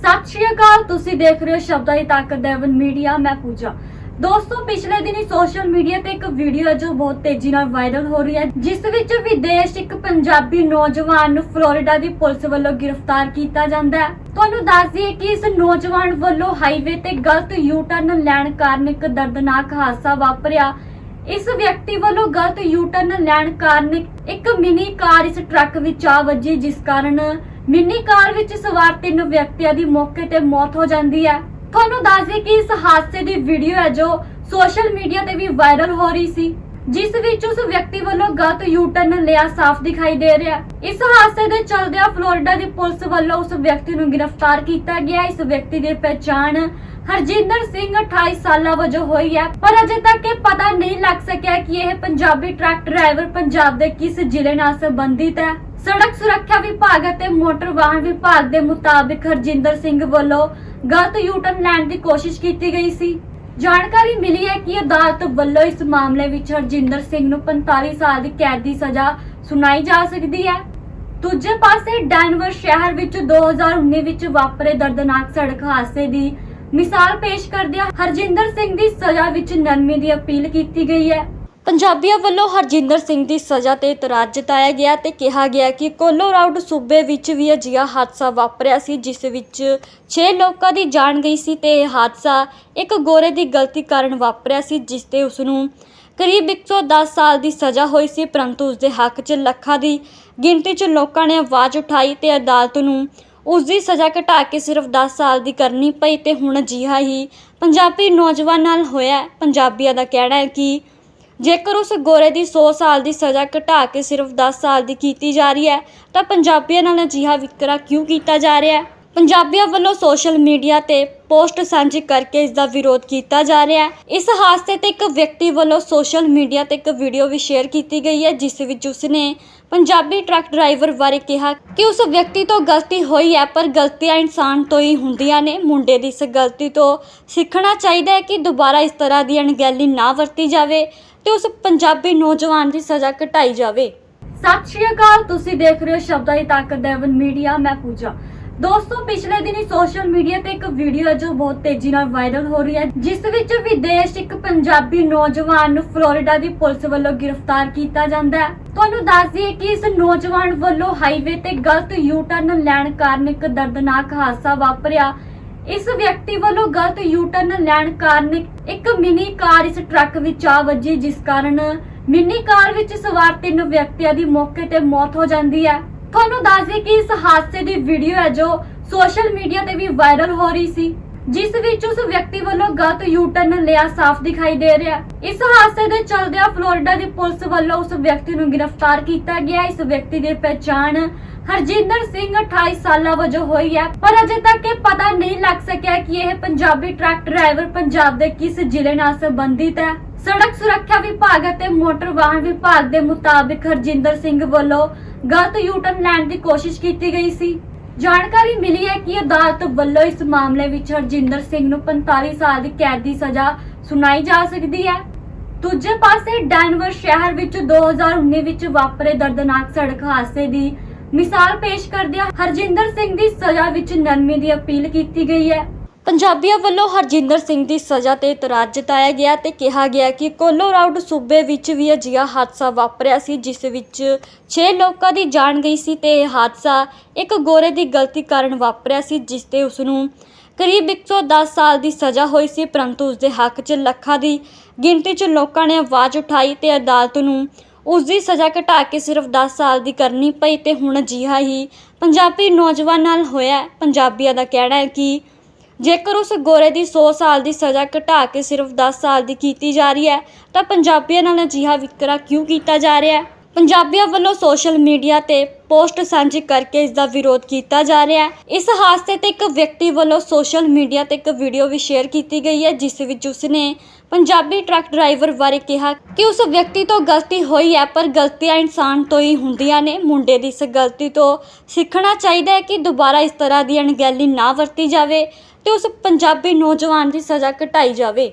ਸਤਿ ਸ਼੍ਰੀ ਅਕਾਲ, ਤੁਸੀਂ ਦੇਖ ਰਹੇ ਹੋ ਸ਼ਬਦਾਂ ਦੀ ਤਾਕਤ ਦੇਵਨ ਮੀਡੀਆ, ਮੈਂ ਪੂਜਾ। ਦੋਸਤੋ, ਪਿਛਲੇ ਦਿਨੀ ਸੋਸ਼ਲ ਮੀਡੀਆ ਤੇ ਇੱਕ ਵੀਡੀਓ ਹੈ ਜੋ ਬਹੁਤ ਤੇਜ਼ੀ ਨਾਲ ਵਾਇਰਲ ਹੋ ਰਹੀ ਹੈ, ਜਿਸ ਵਿੱਚ ਵਿਦੇਸ਼ ਇੱਕ ਪੰਜਾਬੀ ਨੌਜਵਾਨ ਨੂੰ ਫਲੋਰੀਡਾ ਦੀ ਪੁਲਿਸ ਵੱਲੋਂ ਗ੍ਰਿਫਤਾਰ ਕੀਤਾ ਜਾਂਦਾ ਹੈ। ਤੁਹਾਨੂੰ ਦੱਸ ਦਈਏ ਕਿ ਇਸ ਨੌਜਵਾਨ ਵੱਲੋਂ ਹਾਈਵੇ ਤੇ ਗਲਤ ਯੂ ਟਰਨ ਲੈਣ ਕਾਰਨ ਇੱਕ ਦਰਦਨਾਕ ਹਾਦਸਾ ਵਾਪਰਿਆ। ਇਸ ਵਿਅਕਤੀ ਵੱਲੋਂ ਗਲਤ ਯੂ ਟਰਨ ਲੈਣ ਕਾਰਨ ਇੱਕ ਮਿਨੀ ਕਾਰ ਇਸ ਟਰੱਕ ਵਿੱਚ ਆ ਵੱਜੀ, ਜਿਸ ਕਾਰਨ ਮਿੰਨੀ ਕਾਰ ਵਿੱਚ ਸਵਾਰ ਤਿੰਨ ਵਿਅਕਤੀਆਂ ਦੀ ਮੌਕੇ ਤੇ ਮੌਤ ਹੋ ਜਾਂਦੀ ਹੈ। ਤੁਹਾਨੂੰ ਦੱਸ ਦਈਏ ਕਿ ਇਸ ਹਾਦਸੇ ਦੀ ਵੀਡੀਓ ਹੈ ਜੋ ਸੋਸ਼ਲ ਮੀਡੀਆ ਤੇ ਵੀ ਵਾਇਰਲ ਹੋ ਰਹੀ ਸੀ। ਜਿਸ ਵਿੱਚ ਉਸ ਵਿਅਕਤੀ ਵੱਲੋਂ ਗਲਤ ਯੂ ਲਿਆ ਸਾਫ਼ ਦਿਖਾਈ ਦੇ ਰਿਹਾ ਇਸ ਹਾਦਸੇ ਦੇ ਚਲਦਿਆਂ ਫਲੋਰੀਡਾ ਦੀ ਪੁਲਿਸ ਵੱਲੋਂ ਉਸ ਵਿਅਕਤੀ ਨੂੰ ਗ੍ਰਿਫਤਾਰ ਕੀਤਾ ਗਿਆ। ਇਸ ਵਿਅਕਤੀ ਦੀ ਪਛਾਣ ਹਰਜਿੰਦਰ ਸਿੰਘ 28 ਸਾਲਾਂ ਵਜੋਂ ਹੋਈ ਹੈ। ਪਰ ਅਜੇ ਤੱਕ ਇਹ ਪਤਾ ਨਹੀਂ ਲੱਗ ਸਕਿਆ ਕਿ ਇਹ ਪੰਜਾਬੀ ਟਰੱਕ ਡਰਾਈਵਰ ਪੰਜਾਬ ਦੇ ਕਿਸ ਜ਼ਿਲ੍ਹੇ ਨਾਲ ਸੰਬੰਧਿਤ ਹੈ। ਸੜਕ ਸੁਰੱਖਿਆ ਵਿਭਾਗ ਅਤੇ ਮੋਟਰ ਵਾਹਨ ਵਿਭਾਗ ਦੇ ਮੁਤਾਬਿਕ ਹਰਜਿੰਦਰ ਸਿੰਘ ਵੱਲੋਂ ਗਲਤ ਯੂ ਲੈਣ ਦੀ ਕੋਸ਼ਿਸ਼ ਕੀਤੀ ਗਈ ਸੀ। ਜਾਣਕਾਰੀ ਮਿਲੀ ਹੈ ਕਿ ਅਦਾਲਤ ਵੱਲੋਂ ਇਸ ਮਾਮਲੇ ਵਿੱਚ ਹਰਜਿੰਦਰ ਸਿੰਘ ਨੂੰ 45 ਸਾਲ ਦੀ ਕੈਦ ਦੀ ਸਜ਼ਾ ਸੁਣਾਈ ਜਾ ਸਕਦੀ ਹੈ। ਦੂਜੇ ਪਾਸੇ, ਡੈਨਵਰ ਸ਼ਹਿਰ ਵਿੱਚ 2019 ਵਿੱਚ ਵਾਪਰੇ ਦਰਦਨਾਕ ਸੜਕ ਹਾਦਸੇ ਦੀ ਮਿਸਾਲ ਪੇਸ਼ ਕਰਦਿਆਂ ਹਰਜਿੰਦਰ ਸਿੰਘ ਦੀ ਸਜ਼ਾ ਵਿੱਚ ਨਰਮੀ ਦੀ ਅਪੀਲ ਕੀਤੀ ਗਈ ਹੈ। ਪੰਜਾਬੀਆਂ ਵੱਲੋਂ ਹਰਜਿੰਦਰ ਸਿੰਘ ਦੀ ਸਜ਼ਾ ਤੇ ਇਤਰਾਜ਼ ਜਤਾਇਆ ਗਿਆ ਤੇ ਕਿਹਾ ਗਿਆ ਕਿ ਕੋਲੋਰਾਡੋ ਸੂਬੇ ਵਿੱਚ ਵੀ ਅਜਿਹਾ ਹਾਦਸਾ ਵਾਪਰਿਆ ਸੀ, ਜਿਸ ਵਿੱਚ 6 ਲੋਕਾਂ ਦੀ ਜਾਨ ਗਈ ਸੀ ਤੇ ਇਹ ਹਾਦਸਾ ਇੱਕ ਗੋਰੇ ਦੀ ਗਲਤੀ ਕਾਰਨ ਵਾਪਰਿਆ ਸੀ, ਜਿਸ ਤੇ ਉਸ ਨੂੰ ਕਰੀਬ 110 ਸਾਲ ਦੀ ਸਜ਼ਾ ਹੋਈ ਸੀ, ਪਰੰਤੂ ਉਸ ਦੇ ਹੱਕ 'ਚ ਲੱਖਾਂ ਦੀ ਗਿਣਤੀ 'ਚ ਲੋਕਾਂ ਨੇ ਆਵਾਜ਼ ਉਠਾਈ ਤੇ ਅਦਾਲਤ ਨੂੰ ਉਸ ਦੀ ਸਜ਼ਾ ਘਟਾ ਕੇ ਸਿਰਫ 10 ਸਾਲ ਦੀ ਕਰਨੀ ਪਈ ਤੇ ਹੁਣ ਅਜਿਹਾ ਹੀ ਪੰਜਾਬੀ ਨੌਜਵਾਨ ਨਾਲ ਹੋਇਆ। ਪੰਜਾਬੀਆਂ ਦਾ ਕਹਿਣਾ ਹੈ ਕਿ ਜੇਕਰ ਉਸ ਗੋਰੇ ਦੀ 100 ਸਾਲ ਦੀ ਸਜ਼ਾ ਘਟਾ ਕੇ ਸਿਰਫ 10 ਸਾਲ ਦੀ ਕੀਤੀ ਜਾ ਰਹੀ ਹੈ, ਤਾਂ ਪੰਜਾਬੀਆਂ ਨਾਲ ਅਜਿਹਾ ਵਿਤਕਰਾ ਕਿਉਂ ਕੀਤਾ ਜਾ ਰਿਹਾ ਹੈ? ਪੰਜਾਬੀਆਂ ਵੱਲੋਂ ਸੋਸ਼ਲ ਮੀਡੀਆ ਤੇ ਪੋਸਟ ਸਾਂਝੀ ਕਰਕੇ ਇਸ ਦਾ ਵਿਰੋਧ ਕੀਤਾ ਜਾ ਰਿਹਾ ਹੈ। ਇਸ ਹਾਦਸੇ ਤੇ ਇੱਕ ਵਿਅਕਤੀ ਵੱਲੋਂ ਸੋਸ਼ਲ ਮੀਡੀਆ ਤੇ ਇੱਕ ਵੀਡੀਓ ਵੀ ਸ਼ੇਅਰ ਕੀਤੀ ਗਈ ਹੈ, ਜਿਸ ਵਿੱਚ ਉਸਨੇ ਪੰਜਾਬੀ ਟਰੱਕ ਡਰਾਈਵਰ ਬਾਰੇ ਕਿਹਾ ਕਿ ਉਸ ਵਿਅਕਤੀ ਤੋਂ ਗਲਤੀ ਹੋਈ ਹੈ, ਪਰ ਗਲਤੀਆਂ ਇਨਸਾਨ ਤੋਂ ਹੀ ਹੁੰਦੀਆਂ ਨੇ। ਮੁੰਡੇ ਦੀ ਇਸ ਗਲਤੀ ਤੋਂ ਸਿੱਖਣਾ ਚਾਹੀਦਾ ਹੈ ਕਿ ਦੁਬਾਰਾ ਇਸ ਤਰ੍ਹਾਂ ਦੀ ਅਣਗਹਿਲੀ ਨਾ ਵਰਤੀ ਜਾਵੇ। ਤੇ ਉਸ ਪੰਜਾਬੀ ਨੌਜਵਾਨ ਦੀ ਸਜ਼ਾ ਘਟਾਈ ਜਾਵੇ। ਸਤਿ ਸ਼੍ਰੀ ਅਕਾਲ, ਤੁਸੀਂ ਦੇਖ ਰਹੇ ਹੋ ਸ਼ਬਦਾਂ ਦੀ ਤਾਕਤ ਦੇਵਨ ਮੀਡੀਆ, ਮੈਂ ਪੂਜਾ। ਦੋਸਤੋ, ਪਿਛਲੇ ਦਿਨੀ ਸੋਸ਼ਲ ਮੀਡੀਆ ਤੇ ਇੱਕ ਵੀਡੀਓ ਹੈ ਜੋ ਬਹੁਤ ਤੇਜ਼ੀ ਨਾਲ ਵਾਇਰਲ ਹੋ ਰਹੀ ਹੈ, ਜਿਸ ਵਿੱਚ ਵਿਦੇਸ਼ ਇੱਕ ਪੰਜਾਬੀ ਨੌਜਵਾਨ ਨੂੰ ਫਲੋਰੀਡਾ ਦੀ ਪੁਲਿਸ ਵੱਲੋਂ ਗ੍ਰਿਫਤਾਰ ਕੀਤਾ ਜਾਂਦਾ ਹੈ। ਤੁਹਾਨੂੰ ਦੱਸ ਦਈਏ ਕਿ ਇਸ ਨੌਜਵਾਨ ਵੱਲੋਂ ਹਾਈਵੇ ਤੇ ਗਲਤ ਯੂ ਟਰਨ ਲੈਣ ਕਾਰਨ ਇੱਕ ਦਰਦਨਾਕ ਹਾਦਸਾ ਵਾਪਰਿਆ। ਇਸ ਵਿਅਕਤੀ ਵੱਲੋਂ ਗਲਤ ਯੂ ਟਰਨ ਲੈਣ ਕਾਰਨ ਇੱਕ ਮਿਨੀ ਕਾਰ ਇਸ ਟਰੱਕ ਵਿੱਚ ਆ ਵੱਜੀ, ਜਿਸ ਕਾਰਨ ਮਿਨੀ ਕਾਰ ਵਿੱਚ ਸਵਾਰ ਤਿੰਨ ਵਿਅਕਤੀਆਂ ਦੀ ਮੌਕੇ ਤੇ ਮੌਤ ਹੋ ਜਾਂਦੀ ਹੈ। ਤੁਹਾਨੂੰ ਦੱਸ ਦਈਏ ਕਿ ਇਸ ਹਾਦਸੇ ਦੀ ਵੀਡੀਓ ਹੈ ਜੋ ਸੋਸ਼ਲ ਮੀਡੀਆ ਤੇ ਵੀ ਵਾਇਰਲ ਹੋ ਰਹੀ ਸੀ। ਜਿਸ ਵਿੱਚ ਉਸ ਵਿਅਕਤੀ ਵੱਲੋਂ ਗਲਤ ਯੂ ਲਿਆ ਸਾਫ਼ ਦਿਖਾਈ ਦੇ ਰਿਹਾ। ਇਸ ਹਾਦਸੇ ਦੇ ਚਲਦਿਆਂ ਫਲੋਰੀਡਾ ਦੀ ਪੁਲਿਸ ਵੱਲੋਂ ਉਸ ਵਿਅਕਤੀ ਨੂੰ ਗ੍ਰਿਫਤਾਰ ਕੀਤਾ ਗਿਆ। ਇਸ ਵਿਅਕਤੀ ਦੀ ਪਛਾਣ ਹਰਜਿੰਦਰ ਸਿੰਘ 28 ਸਾਲਾਂ ਵਜੋਂ ਹੋਈ ਹੈ। ਪਰ ਅਜੇ ਤੱਕ ਇਹ ਪਤਾ ਨਹੀਂ ਲੱਗ ਸਕਿਆ ਕਿ ਇਹ ਪੰਜਾਬੀ ਟਰੱਕ ਡਰਾਈਵਰ ਪੰਜਾਬ ਦੇ ਕਿਸ ਜ਼ਿਲ੍ਹੇ ਨਾਲ ਸੰਬੰਧਿਤ ਹੈ। ਸੜਕ ਸੁਰੱਖਿਆ ਵਿਭਾਗ ਅਤੇ ਮੋਟਰ ਵਾਹਨ ਵਿਭਾਗ ਦੇ ਮੁਤਾਬਿਕ ਹਰਜਿੰਦਰ ਸਿੰਘ ਵੱਲੋਂ ਗਲਤ ਯੂ ਲੈਣ ਦੀ ਕੋਸ਼ਿਸ਼ ਕੀਤੀ ਗਈ ਸੀ। ਜਾਣਕਾਰੀ ਮਿਲੀ ਹੈ ਕਿ ਅਦਾਲਤ ਵੱਲੋਂ ਇਸ ਮਾਮਲੇ ਵਿੱਚ ਹਰਜਿੰਦਰ ਸਿੰਘ ਨੂੰ 45 ਸਾਲ ਦੀ ਕੈਦ ਦੀ ਸਜ਼ਾ ਸੁਣਾਈ ਜਾ ਸਕਦੀ ਹੈ। ਦੂਜੇ ਪਾਸੇ, ਡੈਨਵਰ ਸ਼ਹਿਰ ਵਿੱਚ 2019 ਵਿੱਚ ਵਾਪਰੇ ਦਰਦਨਾਕ ਸੜਕ ਹਾਦਸੇ ਦੀ ਮਿਸਾਲ ਪੇਸ਼ ਕਰਦਿਆਂ ਹਰਜਿੰਦਰ ਸਿੰਘ ਦੀ ਸਜ਼ਾ ਵਿੱਚ ਨਰਮੀ ਦੀ ਅਪੀਲ ਕੀਤੀ ਗਈ ਹੈ। ਪੰਜਾਬੀਆਂ ਵੱਲੋਂ ਹਰਜਿੰਦਰ ਸਿੰਘ ਦੀ ਸਜ਼ਾ ਤੇ ਇਤਰਾਜ਼ ਜਤਾਇਆ ਗਿਆ ਤੇ ਕਿਹਾ ਗਿਆ ਕਿ ਕੋਲੋਰਾਡੋ ਸੂਬੇ ਵਿੱਚ ਵੀ ਅਜਿਹਾ ਹਾਦਸਾ ਵਾਪਰਿਆ ਸੀ, ਜਿਸ ਵਿੱਚ 6 ਲੋਕਾਂ ਦੀ ਜਾਨ ਗਈ ਸੀ ਤੇ ਇਹ ਹਾਦਸਾ ਇੱਕ ਗੋਰੇ ਦੀ ਗਲਤੀ ਕਾਰਨ ਵਾਪਰਿਆ ਸੀ, ਜਿਸ ਤੇ ਉਸ ਨੂੰ ਕਰੀਬ 110 ਸਾਲ ਦੀ ਸਜ਼ਾ ਹੋਈ ਸੀ, ਪਰੰਤੂ ਉਸ ਦੇ ਹੱਕ 'ਚ ਲੱਖਾਂ ਦੀ ਗਿਣਤੀ 'ਚ ਲੋਕਾਂ ਨੇ ਆਵਾਜ਼ ਉਠਾਈ ਤੇ ਅਦਾਲਤ ਨੂੰ ਉਸ ਦੀ ਸਜ਼ਾ ਘਟਾ ਕੇ ਸਿਰਫ 10 ਸਾਲ ਦੀ ਕਰਨੀ ਪਈ ਤੇ ਹੁਣ ਅਜਿਹਾ ਹੀ ਪੰਜਾਬੀ ਨੌਜਵਾਨ ਨਾਲ ਹੋਇਆ। ਪੰਜਾਬੀਆਂ ਦਾ ਕਹਿਣਾ ਹੈ ਕਿ ਜੇਕਰ ਉਸ ਗੋਰੇ ਦੀ 100 ਸਾਲ ਦੀ ਸਜ਼ਾ ਘਟਾ ਕੇ ਸਿਰਫ 10 ਸਾਲ ਦੀ ਕੀਤੀ ਜਾ ਰਹੀ ਹੈ, ਤਾਂ ਪੰਜਾਬੀਆਂ ਨਾਲ ਅਜਿਹਾ ਵਿਤਕਰਾ ਕਿਉਂ ਕੀਤਾ ਜਾ ਰਿਹਾ ਹੈ? ਪੰਜਾਬੀਆਂ ਵੱਲੋਂ ਸੋਸ਼ਲ ਮੀਡੀਆ ਤੇ ਪੋਸਟ ਸਾਂਝੀ ਕਰਕੇ ਇਸ ਦਾ ਵਿਰੋਧ ਕੀਤਾ ਜਾ ਰਿਹਾ ਹੈ। ਇਸ ਹਾਦਸੇ ਤੇ ਇੱਕ ਵਿਅਕਤੀ ਵੱਲੋਂ ਸੋਸ਼ਲ ਮੀਡੀਆ ਤੇ ਇੱਕ ਵੀਡੀਓ ਵੀ ਸ਼ੇਅਰ ਕੀਤੀ ਗਈ ਹੈ, ਜਿਸ ਵਿੱਚ ਉਸਨੇ ਪੰਜਾਬੀ ਟਰੱਕ ਡਰਾਈਵਰ ਬਾਰੇ ਕਿਹਾ ਕਿ ਉਸ ਵਿਅਕਤੀ ਤੋਂ ਗਲਤੀ ਹੋਈ ਹੈ, ਪਰ ਗਲਤੀਆਂ ਇਨਸਾਨ ਤੋਂ ਹੀ ਹੁੰਦੀਆਂ ਨੇ। ਮੁੰਡੇ ਦੀ ਇਸ ਗਲਤੀ ਤੋਂ ਸਿੱਖਣਾ ਚਾਹੀਦਾ ਹੈ ਕਿ ਦੁਬਾਰਾ ਇਸ ਤਰ੍ਹਾਂ ਦੀ ਅਣਗਹਿਲੀ ਨਾ ਵਰਤੀ ਜਾਵੇ ਤੇ ਉਸ ਪੰਜਾਬੀ ਨੌਜਵਾਨ ਦੀ ਸਜ਼ਾ ਘਟਾਈ ਜਾਵੇ।